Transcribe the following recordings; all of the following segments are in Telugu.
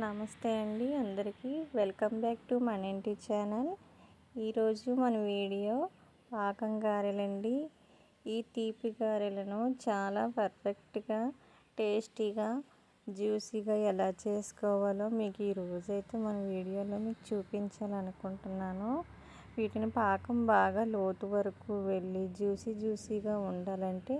నమస్తే అండి అందరికీ. వెల్కమ్ బ్యాక్ టు మన ఇంటి ఛానల్. ఈరోజు మన వీడియో పాకం గారెలండి. ఈ తీపి గారెలను చాలా పర్ఫెక్ట్గా టేస్టీగా జ్యూసీగా ఎలా చేసుకోవాలో మీకు ఈరోజైతే మన వీడియోలో మీకు చూపించాలనుకుంటున్నాను. వీటిని పాకం బాగా లోతు వరకు వెళ్ళి జ్యూసీ జ్యూసీగా ఉండాలంటే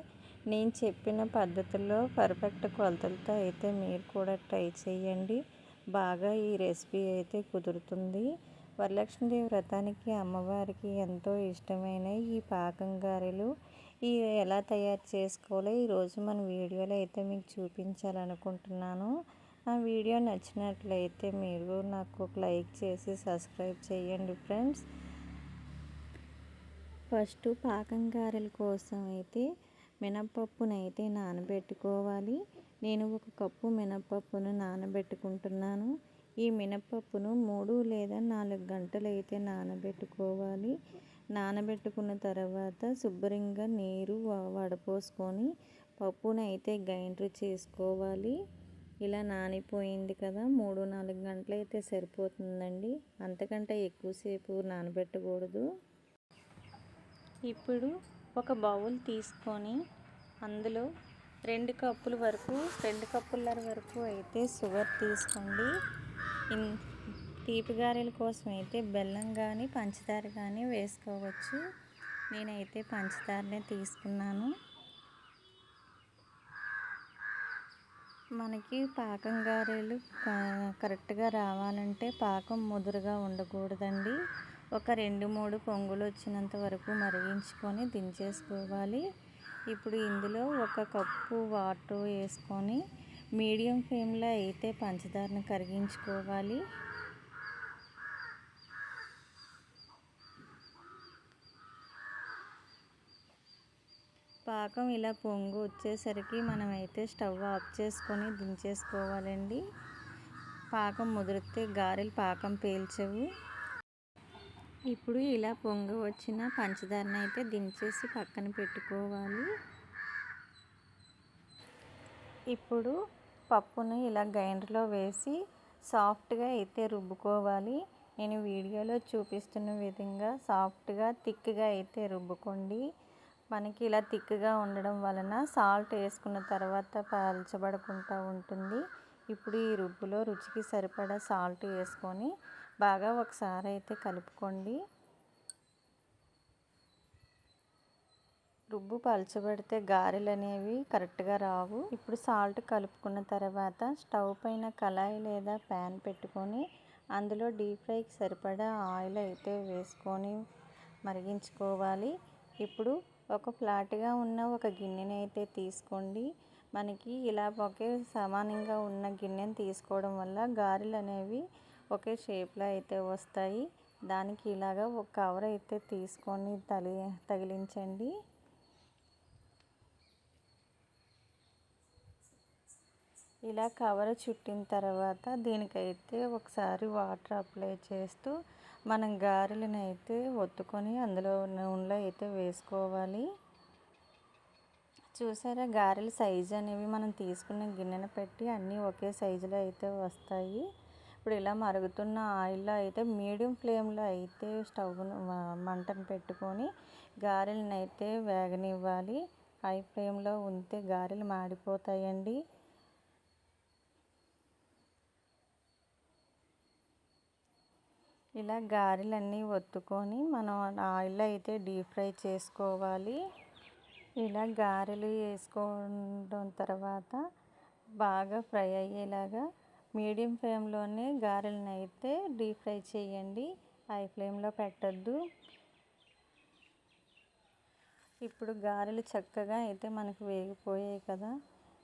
నేను చెప్పిన పద్ధతిలో పర్ఫెక్ట్ కొలతలతో అయితే మీరు కూడా ట్రై చేయండి బాగా ఈ రెసిపీ అయితే కుదురుతుంది. వరలక్ష్మీదేవి వ్రతానికి అమ్మవారికి ఎంతో ఇష్టమైన ఈ పాకం గారెలు. ఈ ఎలా తయారు చేసుకోవాలో ఈరోజు మన వీడియోలో అయితే మీకు చూపించాలనుకుంటున్నాను. ఆ వీడియో నచ్చినట్లయితే మీరు నాకు ఒక లైక్ చేసి సబ్స్క్రైబ్ చేయండి ఫ్రెండ్స్. ఫస్ట్ పాకం గారెల కోసం అయితే మినపప్పునైతే నానబెట్టుకోవాలి. నేను ఒక కప్పు మినపప్పును నానబెట్టుకుంటున్నాను. ఈ మినపప్పును మూడు లేదా నాలుగు గంటలు అయితే నానబెట్టుకోవాలి. నానబెట్టుకున్న తర్వాత శుభ్రంగా నీరు వడపోసుకొని పప్పును అయితే గ్రైండర్ చేసుకోవాలి. ఇలా నానిపోయింది కదా మూడు నాలుగు గంటలు అయితే సరిపోతుందండి. అంతకంటే ఎక్కువసేపు నానబెట్టకూడదు. ఇప్పుడు ఒక బౌల్ తీసుకొని అందులో రెండు కప్పుల వరకు రెండు కప్పుల వరకు అయితే షుగర్ తీసుకోండి. తీపి గారెల కోసం అయితే బెల్లం కానీ పంచదార కానీ వేసుకోవచ్చు. నేనైతే పంచదారనే తీసుకున్నాను. మనకి పాకం గారెలు కరెక్ట్గా రావాలంటే పాకం ముదురుగా ఉండకూడదండి. ఒక రెండు మూడు పొంగులు వచ్చినంత వరకు మరిగించుకొని దించేసుకోవాలి. ఇప్పుడు ఇందులో ఒక కప్పు వాటర్ వేసుకొని మీడియం ఫ్లేమ్లో అయితే పంచదారను కరిగించుకోవాలి. పాకం ఇలా పొంగు వచ్చేసరికి మనమైతే స్టవ్ ఆఫ్ చేసుకొని దించేసుకోవాలండి. పాకం ముదిరితే గారెలు పాకం పేల్చవు. ఇప్పుడు ఇలా పొంగ వచ్చిన పంచదారని అయితే దించేసి పక్కన పెట్టుకోవాలి. ఇప్పుడు పప్పును ఇలా గ్రైండర్లో వేసి సాఫ్ట్గా అయితే రుబ్బుకోవాలి. నేను వీడియోలో చూపిస్తున్న విధంగా సాఫ్ట్గా థిక్గా అయితే రుబ్బుకోండి. మనకి ఇలా థిక్గా ఉండడం వలన సాల్ట్ వేసుకున్న తర్వాత పలచబడకుండా ఉంటుంది. ఇప్పుడు ఈ రుబ్బులో రుచికి సరిపడా సాల్ట్ వేసుకొని బాగా ఒకసారి అయితే కలుపుకోండి. రుబ్బు పలచబడితే గారెలు అనేవి కరెక్ట్గా రావు. ఇప్పుడు సాల్ట్ కలుపుకున్న తర్వాత స్టవ్ పైన కళాయి లేదా ప్యాన్ పెట్టుకొని అందులో డీప్ ఫ్రైకి సరిపడా ఆయిల్ అయితే వేసుకొని మరిగించుకోవాలి. ఇప్పుడు ఒక ఫ్లాట్గా ఉన్న ఒక గిన్నెని అయితే తీసుకోండి. మనకి ఇలా ఒకే సమానంగా ఉన్న గిన్నెని తీసుకోవడం వల్ల గారెలు అనేవి ఒకే షేప్లో అయితే వస్తాయి. దానికి ఇలాగ ఒక కవర్ అయితే తీసుకొని తలి తగిలించండి. ఇలా కవర్ చుట్టిన తర్వాత దీనికైతే ఒకసారి వాటర్ అప్లై చేస్తూ మనం గారెలను అయితే ఒత్తుకొని అందులో నూనెలో అయితే వేసుకోవాలి. చూసారా గారెల సైజు అనేవి మనం తీసుకున్న గిన్నెను పెట్టి అన్నీ ఒకే సైజులో అయితే వస్తాయి. ఇప్పుడు ఇలా మరుగుతున్న ఆయిల్లో అయితే మీడియం ఫ్లేమ్లో అయితే స్టవ్ను మంటను పెట్టుకొని గారెలను అయితే వేగనివ్వాలి. హై ఫ్లేమ్లో ఉంటే గారెలు మాడిపోతాయండి. ఇలా గారెలన్నీ ఒత్తుకొని మనం ఆయిల్లో అయితే డీప్ ఫ్రై చేసుకోవాలి. ఇలా గారెలు వేసుకోవడం తర్వాత బాగా ఫ్రై అయ్యేలాగా మీడియం ఫ్లేమ్లోనే గారెలను అయితే డీప్ ఫ్రై చేయండి. హై ఫ్లేమ్లో పెట్టద్దు. ఇప్పుడు గారెలు చక్కగా అయితే మనకు వేగిపోయాయి కదా.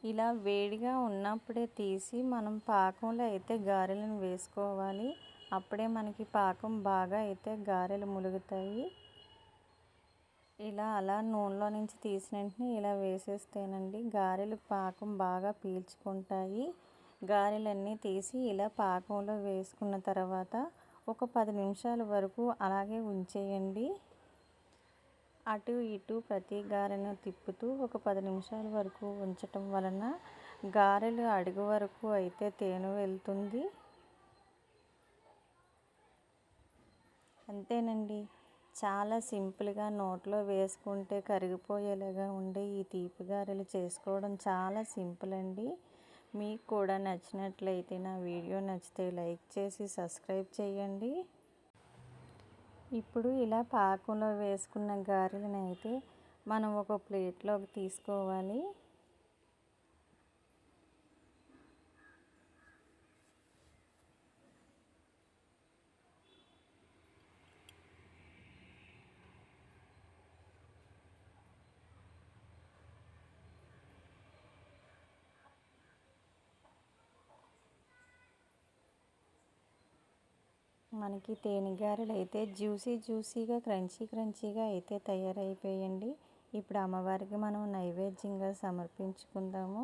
ఇలా వేడిగా ఉన్నప్పుడే తీసి మనం పాకంలో అయితే గారెలను వేసుకోవాలి. అప్పుడే మనకి పాకం బాగా అయితే గారెలు ములుగుతాయి. ఇలా అలా నూనెలో నుంచి తీసిన వెంటనే ఇలా వేసేస్తేనండి గారెలు పాకం బాగా పీల్చుకుంటాయి. గారెలన్నీ తీసి ఇలా పాకంలో వేసుకున్న తర్వాత ఒక పది నిమిషాల వరకు అలాగే ఉంచేయండి. అటు ఇటు ప్రతి గారెను తిప్పుతూ ఒక పది నిమిషాల వరకు ఉంచటం వలన గారెలు అడుగు వరకు అయితే తేనె వెళ్తుంది. అంతేనండి. చాలా సింపుల్గా నోట్లో వేసుకుంటే కరిగిపోయేలాగా ఉండే ఈ తీపి గారెలు చేసుకోవడం చాలా సింపుల్ అండి. మీకు కూడా నచ్చినట్లయితే నా వీడియో నచ్చితే లైక్ చేసి సబ్స్క్రైబ్ చేయండి. ఇప్పుడు ఇలా పాకంలో వేసుకున్న గారెలను అయితే మనం ఒక ప్లేట్లోకి తీసుకోవాలి. మనకి తేనె గారెలు అయితే జ్యూసీ జ్యూసీగా క్రంచీ క్రంచీగా అయితే తయారైపోయండి. ఇప్పుడు అమ్మవారికి మనం నైవేద్యంగా సమర్పించుకుందాము.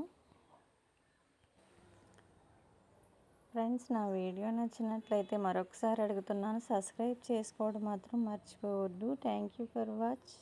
ఫ్రెండ్స్ నా వీడియో నచ్చినట్లయితే మరొకసారి అడుగుతున్నాను. సబ్స్క్రైబ్ చేసుకోవడం మాత్రం మర్చిపోవద్దు. Thank you for watch.